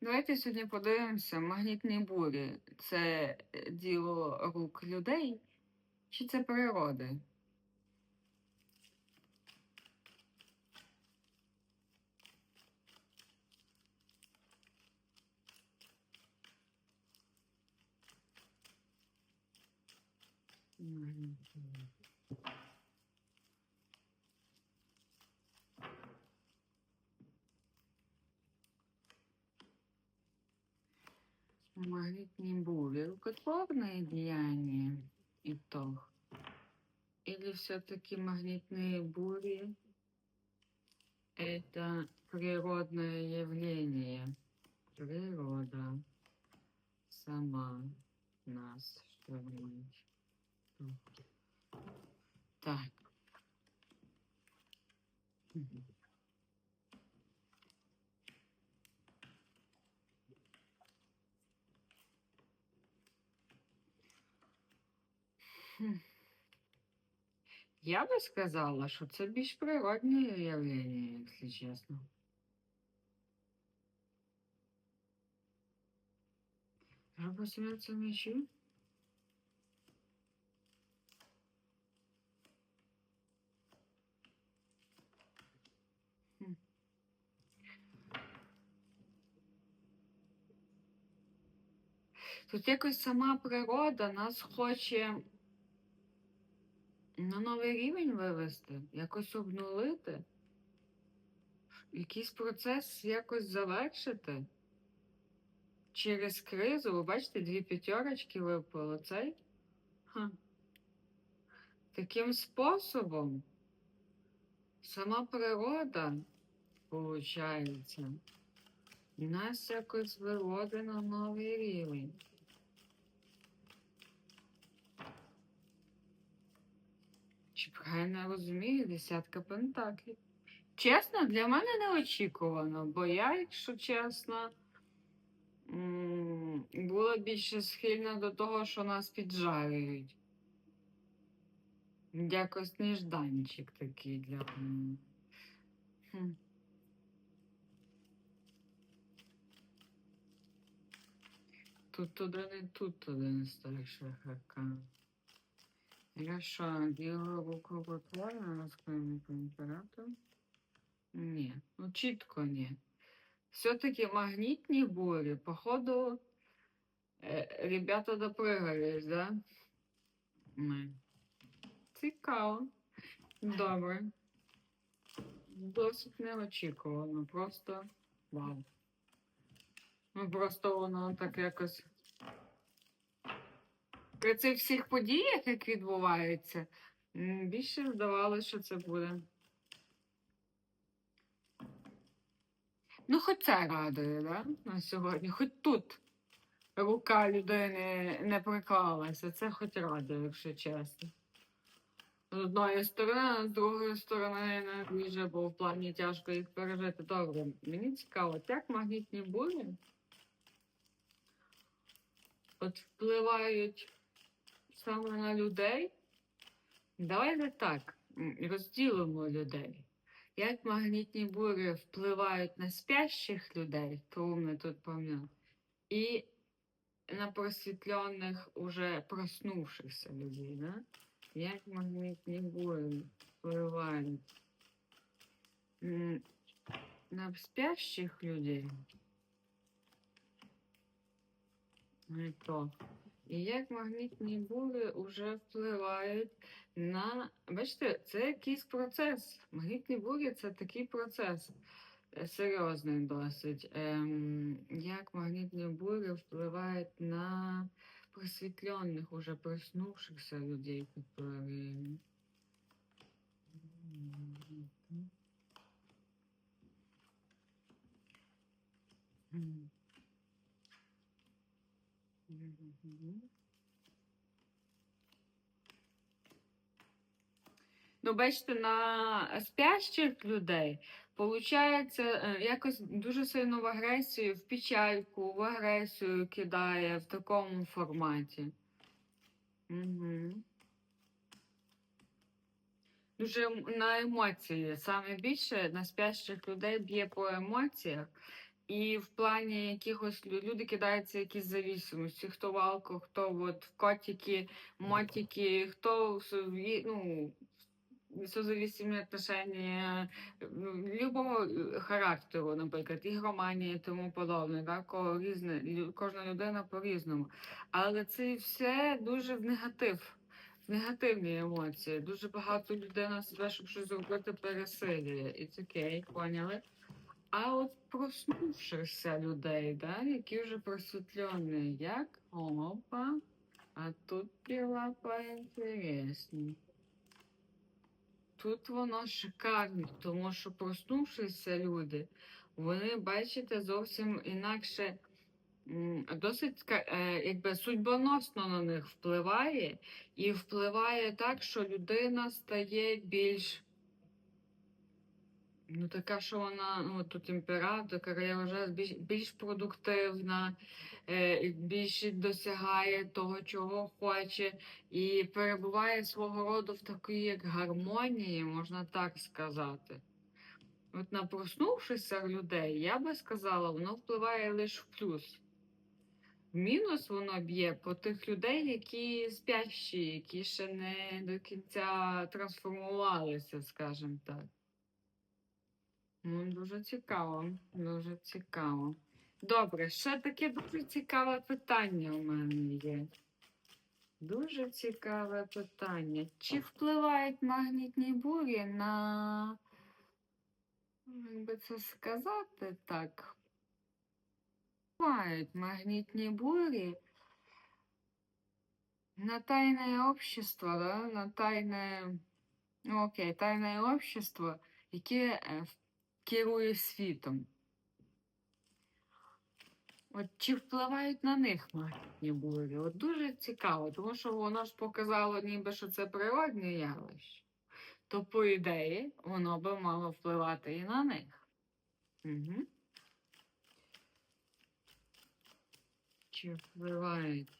Давайте сьогодні подивимося, магнітні бурі це е, діло рук людей чи це природи? Магнітні. Магнитные бури. Рукотворное деяние итог? Или все-таки магнитные бури это природное явление? Природа сама нас штормит. Так. Мгм. Я би сказала, що це більш природне явлення, якщо чесно. Жаба сім'яться мечі? Хм. Тут якось сама природа нас хоче на новий рівень вивести, якось обнулити, якийсь процес якось завершити через кризу. Ви бачите, дві п'ятерочки випало цей. Ха. Таким способом сама природа, виходить, нас якось виводить на новий рівень. Я розумію, десятка пентаклів. Чесно, для мене неочікувано, бо я, якщо чесно, була більше схильна до того, що нас піджарюють. Якось нежданчик такий для мене. Тут один і тут один старший аркан. Хорошо, руку потворна розкриємо по імператору. Ні, ну чітко ні. Все-таки магнітні бурі, походу, е, ребята допригались, да? Ми. Цікаво. Добре. Досить неочікувано, просто вау. Ну, просто воно так якось. При цих всіх подіях, як відбуваються, більше здавалося, що це буде. Ну, хоч це радує, да? На сьогодні. Хоч тут рука людини не приклалася. Це хоч радує, якщо чесно. З одної сторони, а з другої сторони не дуже, бо в плані тяжко їх пережити. Добре, мені цікаво, як магнітні бурі от впливають саме на людей. Давайте так, розділимо людей. Як магнітні бурі впливають на спящих людей, то ми тут пам'ятаємо, і на просвітлених, уже проснувшихся людей, да? Як магнітні бурі впливають на спящих людей? Не то. І як магнітні бури вже впливають на. Бачите, це якийсь процес. Магнітні бурі це такий процес е, серйозний досить. Ем, як магнітні бурі впливають на просвітлених, уже проснувшихся людей, які. Ну, бачите, на спящих людей получається е, якось дуже сильно в агресію, в печальку, в агресію кидає в такому форматі. Угу. Дуже на емоції. Саме більше на спящих людей б'є по емоціях. І в плані якихось люди кидаються якісь зависимості, хто в алко, хто от в котики, мотики, хто в ну, созависимі отношення ну, любого е, характеру, наприклад, ігроманія і тому подобне, так? Різне, кожна людина по-різному. Але це все дуже в негатив. в Негативні емоції. Дуже багато людина себе, щоб щось зробити, пересилює. Це окей, поняли? А от проснувшихся людей, да, які вже просвітлені, як опа, а тут діла поінтересні. Тут воно шикарно, тому що проснувшися люди, вони, бачите, зовсім інакше, досить е, якби судьбоносно на них впливає, і впливає так, що людина стає більш. Ну, така, що вона, ну, тут імператорка, я вважаю, більш, більш продуктивна, е, більше досягає того, чого хоче, і перебуває свого роду в такій як гармонії, можна так сказати. От на проснувшися людей, я би сказала, воно впливає лише в плюс. В мінус воно б'є по тих людей, які спящі, які ще не до кінця трансформувалися, скажімо так. Ну, дуже цікаво, дуже цікаво. Добре, ще таке дуже цікаве питання у мене є. Дуже цікаве питання. Чи впливають магнітні бурі на, як би це сказати так? Впливають магнітні бурі на тайне общество, да? на тайне, ну окей, тайне общество, яке е, в- керує світом. От чи впливають на них магнітні бурі? От дуже цікаво, тому що воно ж показало, ніби що це природне явище. То, по ідеї, воно би мало впливати і на них. Угу. Чи впливають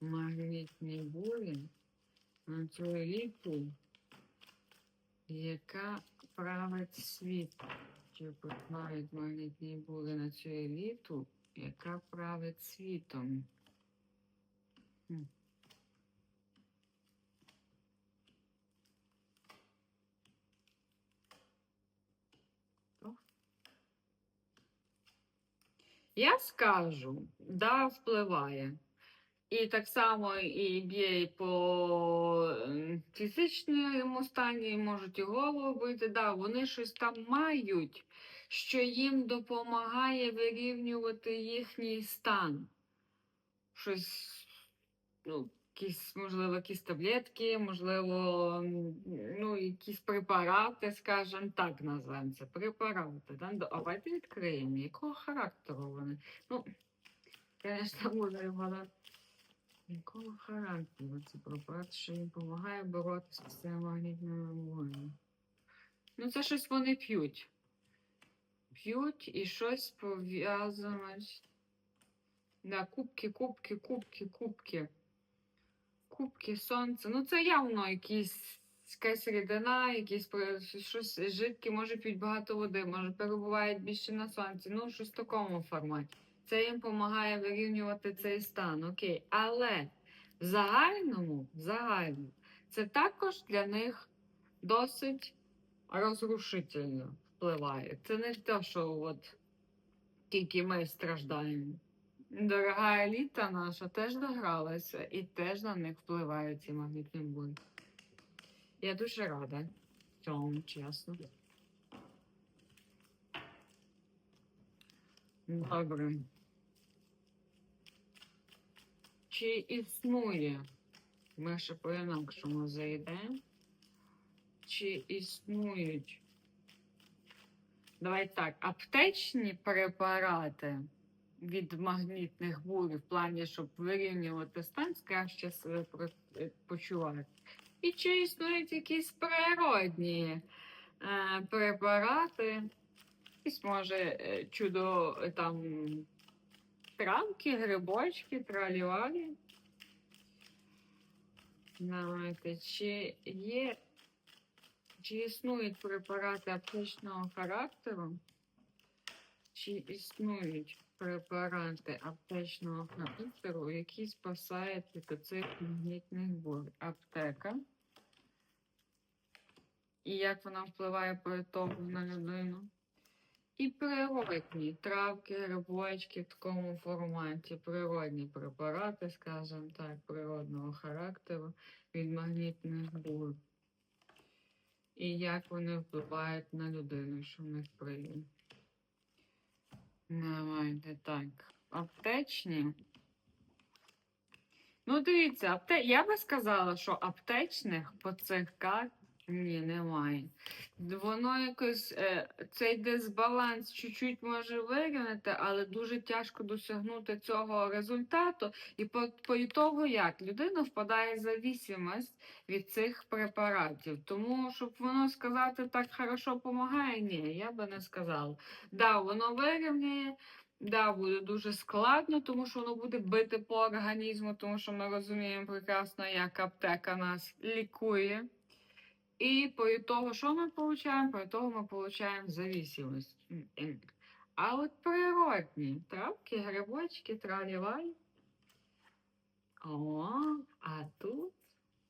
магнітні бурі на цю еліту, яка править світом? Чи впливають магнітні бурі на цю еліту, яка править світом? Хм. Я скажу, да, впливає. І так само і б'є і по фізичному стані, можуть і голову бити. Да, вони щось там мають, що їм допомагає вирівнювати їхній стан. Щось, ну, якісь, можливо, якісь таблетки, можливо, ну, якісь препарати, скажімо так, назвемо це. Препарати. Да? Давайте відкриємо, якого характеру вони. Ну, звісно, може, вона. Якого характеру це препарат, що їм допомагає боротися з цими магнітними бурями? Ну, це щось вони п'ють. П'ють і щось пов'язане. з- Да, кубки, кубки, кубки, кубки. Кубки, сонце. Ну, це явно якісь якась рідина, якісь щось жидке, може п'ють багато води, може перебувають більше на сонці. Ну, щось в такому форматі. Це їм допомагає вирівнювати цей стан. Окей. Але в загальному, в загальному, це також для них досить розрушительно впливає. Це не те, що от тільки ми страждаємо. Дорога еліта наша теж догралася і теж на них впливають ці магнітні бурі. Я дуже рада цьому, чесно. Добре. Чи існує? Ми ще по-інакшому зайдемо. Чи існують? Давай так, аптечні препарати від магнітних бурь в плані, щоб вирівнювати стан, краще себе почувати. І чи існують якісь природні е, препарати, якісь, може, е, чудо там травки, грибочки, тралівалі. Давайте, чи є, чи існують препарати аптечного характеру, чи існують препарати аптечного характеру, які спасають від оцих магнітних бурь. Аптека. І як вона впливає по ітогу на людину. І природні травки, грибочки в такому форматі, природні препарати, скажімо так, природного характеру від магнітних бур. І як вони впливають на людину, що в них прийде. Давайте так. Аптечні. Ну, дивіться, апте... я би сказала, що аптечних по цих карт ні, немає. Воно якось е, цей дисбаланс чуть-чуть може вирівняти, але дуже тяжко досягнути цього результату. І по, по ітогу як? Людина впадає в зависимость від цих препаратів. Тому, щоб воно сказати так хорошо допомагає, ні, я би не сказала. Да, воно вирівняє. Да, буде дуже складно, тому що воно буде бити по організму, тому що ми розуміємо прекрасно, як аптека нас лікує. І по ітогу, що ми получаємо? По ітогу ми получаємо зависимость. А от природні травки, грибочки, тралівай. О, а тут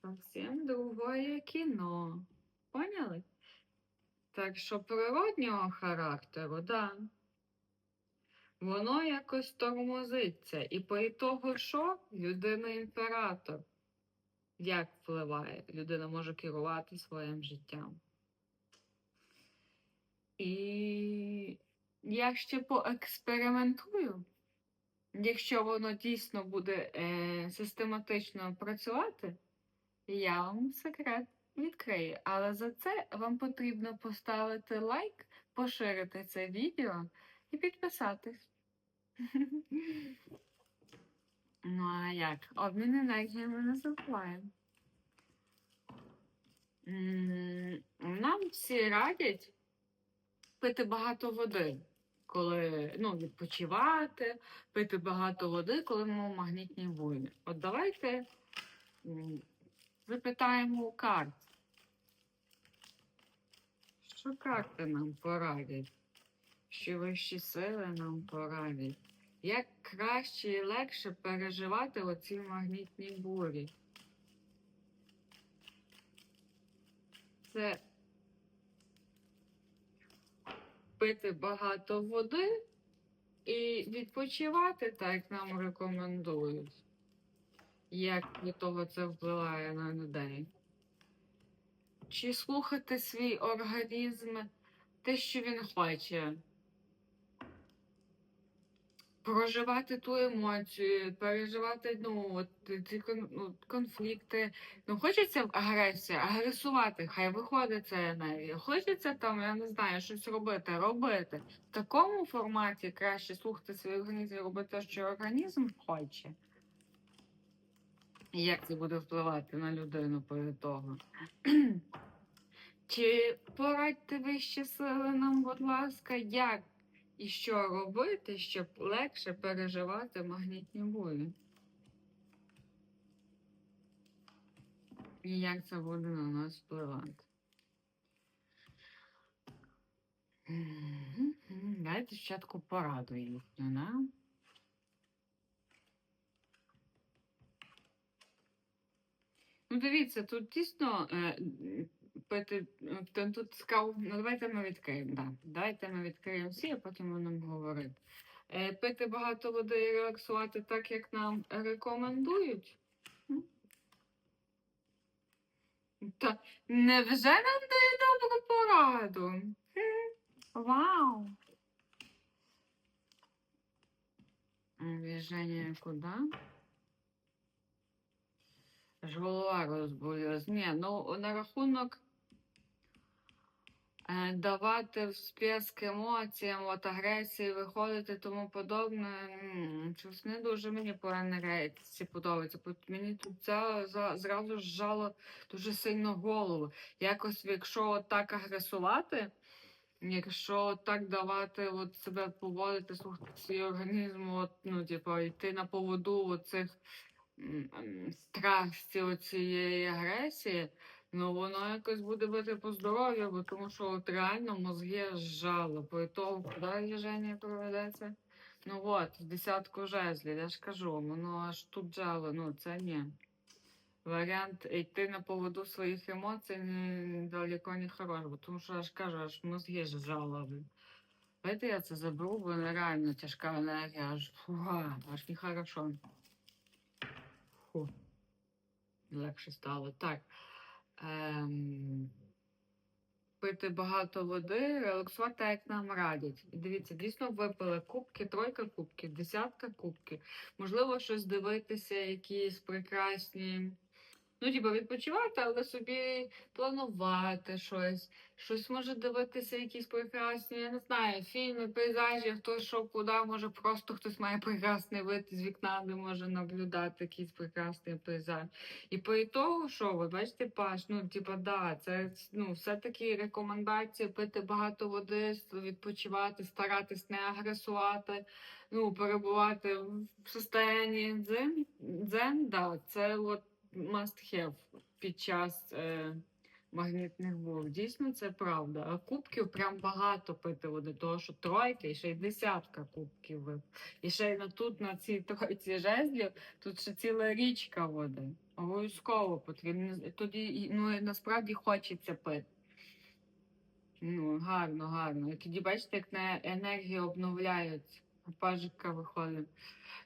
зовсім другое кіно. Поняли? Так що природнього характеру, да. Воно якось тормозиться. І по ітогу що? Людина імператор. Як впливає? Людина може керувати своїм життям. І я ще поекспериментую. Якщо воно дійсно буде е, систематично працювати, я вам секрет відкрию. Але за це вам потрібно поставити лайк, поширити це відео і підписатись. Ну, а як? Обмін енергіями не забуваємо. Нам всі радять пити багато води, коли ну, відпочивати, пити багато води, коли ми в магнітній бурі. От давайте запитаємо у карт. Що карти нам порадять? Що вищі сили нам порадять? Як краще і легше переживати оці магнітні бурі? Це пити багато води і відпочивати, так як нам рекомендують. Як від того це впливає на людей? Чи слухати свій організм, те, що він хоче? Проживати ту емоцію, переживати ну, от, ці ну, конфлікти. Ну, хочеться агресія, агресувати, хай виходить ця енергія. Хочеться там, я не знаю, щось робити, робити. В такому форматі краще слухати свій організм і робити те, що організм хоче. Як це буде впливати на людину по того? Чи порадьте вищі сили нам, будь ласка, як і що робити, щоб легше переживати магнітні бурі? І як це буде на нас впливати? Давайте спочатку пораду їхню, да? Ну, дивіться, тут дійсно е, пити, тут цікаво, ну давайте ми відкриємо, да. Давайте ми відкриємо всі, а потім будемо говорити. Е, пити багато води і релаксувати так, як нам рекомендують. Та невже нам дає добру пораду? Вау! Движение куда? Аж голова розболілась. Ні, ну на рахунок давати всплеск емоціям, от агресії виходити тому подобне. Щось не дуже мені по енергетиці подобається. Мені тут це зразу жало дуже сильно голову. Якось, якщо от так агресувати, якщо так давати от себе поводити, слухати свій організм, от, ну, типу, йти на поводу оцих м, м, страсті оцієї агресії, Ну, воно якось буде бити по здоров'ю, бо тому що от реально мозги зжало. По ітогу, куди ліження проведеться? Ну от, десятку жезлів, я ж кажу, воно аж тут жало, ну це ні. Варіант йти на поводу своїх емоцій не, далеко не хорош, бо тому що я ж кажу, аж мозги жало. Давайте я це заберу, бо нереально тяжка енергія, аж фуга, аж нехорошо. Фу. Легше стало. Так. Ем... Пити багато води, релаксувати, як нам радять. І дивіться, дійсно випили кубки, тройка кубків, десятка кубків. Можливо, щось дивитися, якісь прекрасні. Ну, типу, відпочивати, але собі планувати щось. Щось може дивитися, якісь прекрасні, я не знаю, фільми, пейзажі, хто що куди, може просто хтось має прекрасний вид з вікна, де може наблюдати якийсь прекрасний пейзаж. І по ітогу, що ви бачите, Паш, ну, типа, да, це ну, все-таки рекомендації пити багато води, відпочивати, старатись не агресувати, ну, перебувати в состоянні дзен, дзен, да, це от must have під час е, магнітних бур. Дійсно, це правда. А кубків прям багато пити води, того що тройка і ще й десятка кубків вип. І ще й на тут, на цій тройці жезлів, тут ще ціла річка води. Обов'язково потрібно. Тоді ну, насправді хочеться пити. Ну, гарно, гарно. І тоді бачите, як на енергії обновляють. Пажика виходить.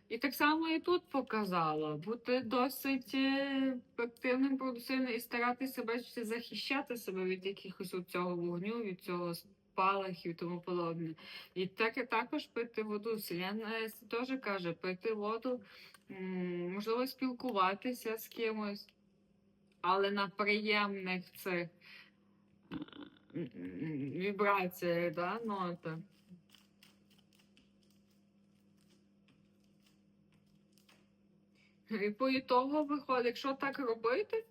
І так само і тут показала. Бути досить е, активним, продуктивним і старатися бачите, захищати себе від якихось цього вогню, від цього спалахів і тому подобне. І так і також пити воду. Селяна теж каже, пити воду, можливо, спілкуватися з кимось, але на приємних цих е, вібраціях, да, нота. І по ітогу виходить, якщо так робити,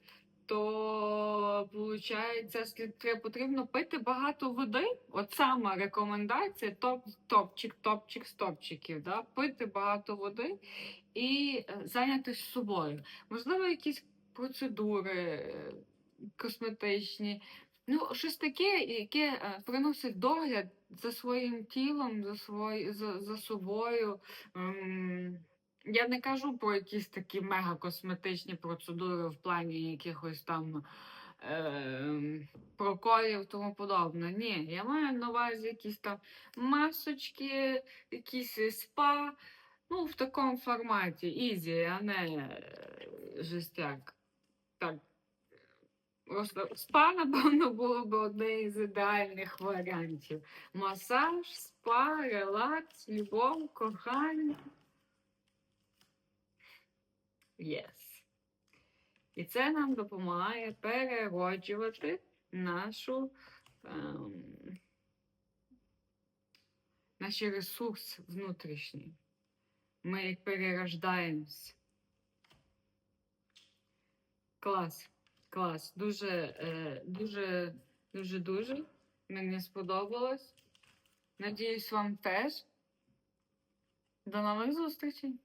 то виходить, потрібно пити багато води. От сама рекомендація, топ, топчик, топчик з топчиків. Да? Пити багато води і е, зайнятися собою. Можливо, якісь процедури е, косметичні. Ну, щось таке, яке е, приносить догляд за своїм тілом, за, свої, за, за собою. Ем, я не кажу про якісь такі мега-косметичні процедури в плані якихось там е, проколів тому подобне. Ні, я маю на увазі якісь там масочки, якісь спа. Ну, в такому форматі, ізі, а не е, жестяк. Так. Просто спа, напевно, було б одне із ідеальних варіантів. Масаж, спа, релакс, любов, кохання. Yes. І це нам допомагає перероджувати нашу, ем, наш ресурс внутрішній. Ми як перерождаємось. Клас, клас. Дуже, е, дуже, дуже, дуже. Мені сподобалось. Надіюсь, вам теж. До нових зустрічей!